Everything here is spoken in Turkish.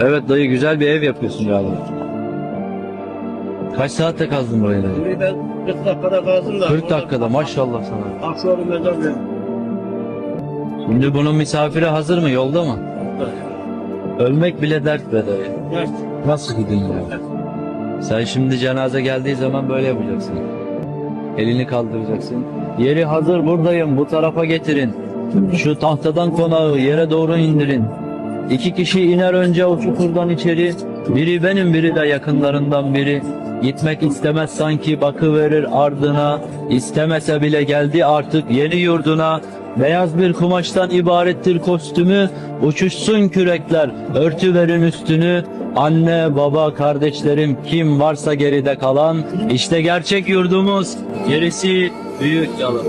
Evet dayı güzel bir ev yapıyorsun galiba. Kaç saatte kazdın burayı dayı? Burayı ben 40 dakikada kazdım da. 40 dakikada maşallah sana. Akşam mezar ver. Şimdi bunun misafiri hazır mı yolda mı? Ölmek bile dert be dayı. Ders. Nasıl gidin ya? Sen şimdi cenaze geldiği zaman böyle yapacaksın. Elini kaldıracaksın. Yeri hazır buradayım bu tarafa getirin. Şu tahtadan konağı yere doğru indirin. İki kişi iner önce o çukurdan içeri. Biri benim biri de yakınlarından biri. Gitmek istemez sanki bakıverir ardına. İstemese bile geldi artık yeni yurduna. Beyaz bir kumaştan ibarettir kostümü. Uçuşsun kürekler, örtüverin üstünü. Anne, baba, kardeşlerim kim varsa geride kalan. işte gerçek yurdumuz. Gerisi büyük yalan.